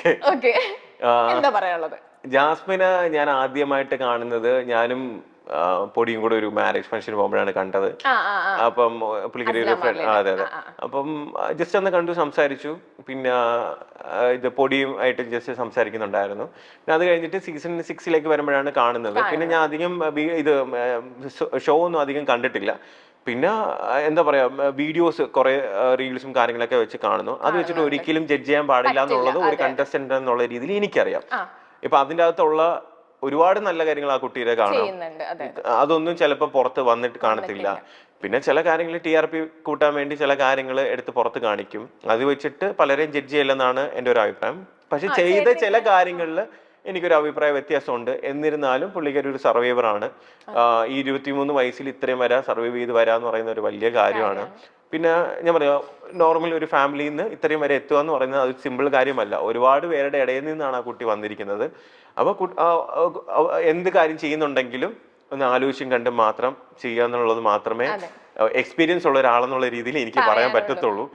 Okay. Okay. എന്താ പറയാനുള്ളത്? ജാസ്മിനെ ഞാൻ ആദ്യമായിട്ട് കാണുന്നത് ഞാനും പൊടിയും കൂടെ ഒരു മാരേജ് ഫംഗ്ഷന് പോകുമ്പോഴാണ് കണ്ടത്. അപ്പം പുള്ളിക്കാരി അതെ അതെ. അപ്പം ജസ്റ്റ് ഒന്ന് കണ്ടു സംസാരിച്ചു. പിന്നെ ഇത് പൊടിയും ആയിട്ട് ജസ്റ്റ് സംസാരിക്കുന്നുണ്ടായിരുന്നു. പിന്നെ അത് കഴിഞ്ഞിട്ട് സീസൺ സിക്സിലേക്ക് വരുമ്പോഴാണ് കാണുന്നത്. പിന്നെ ഞാൻ അധികം ഇത് ഷോ ഒന്നും അധികം കണ്ടിട്ടില്ല. പിന്നെ എന്താ പറയാ വീഡിയോസ് കുറെ റീൽസും കാര്യങ്ങളൊക്കെ വെച്ച് കാണുന്നു. അത് വെച്ചിട്ട് ഒരിക്കലും ജഡ്ജ് ചെയ്യാൻ പാടില്ല എന്നുള്ളത് ഒരു കണ്ടസ്റ്റന്റ് എന്നുള്ള രീതിയിൽ എനിക്കറിയാം. ഇപ്പൊ അതിന്റെ അകത്തുള്ള ഒരുപാട് നല്ല കാര്യങ്ങൾ ആ കുട്ടിയുടെ കാണാം. അതൊന്നും ചിലപ്പോൾ പുറത്ത് വന്നിട്ട് കാണത്തില്ല. പിന്നെ ചില കാര്യങ്ങൾ ടി ആർ പി കൂട്ടാൻ വേണ്ടി ചില കാര്യങ്ങൾ എടുത്ത് പുറത്ത് കാണിക്കും. അത് വെച്ചിട്ട് പലരെയും ജഡ്ജ് ചെയ്യില്ലെന്നാണ് എന്റെ ഒരു അഭിപ്രായം. പക്ഷെ ചെയ്ത ചില കാര്യങ്ങളിൽ എനിക്കൊരു അഭിപ്രായ വ്യത്യാസമുണ്ട്. എന്നിരുന്നാലും പുള്ളിക്കൊരു ഒരു സർവൈവർ ആണ്. ഈ ഇരുപത്തിമൂന്ന് വയസ്സിൽ ഇത്രയും വരാ സർവൈവ് ചെയ്ത് വരാന്ന് പറയുന്ന ഒരു വലിയ കാര്യമാണ്. പിന്നെ ഞാൻ പറയാ നോർമൽ ഒരു ഫാമിലിയിൽ നിന്ന് ഇത്രയും വരെ എത്തുക എന്ന് പറയുന്നത് അത് സിമ്പിൾ കാര്യമല്ല. ഒരുപാട് പേരുടെ ഇടയിൽ നിന്നാണ് ആ കുട്ടി വന്നിരിക്കുന്നത്. അപ്പൊ കു- ആ, ആ, ആ, എന്ത് കാര്യം ചെയ്യുന്നുണ്ടെങ്കിലും ഒന്ന് ആലോചിച്ചും കണ്ടും മാത്രം ചെയ്യുക എന്നുള്ളത് മാത്രമേ എക്സ്പീരിയൻസ് ഉള്ള ഒരാളെന്നുള്ള രീതിയിൽ എനിക്ക് പറയാൻ പറ്റത്തുള്ളൂ.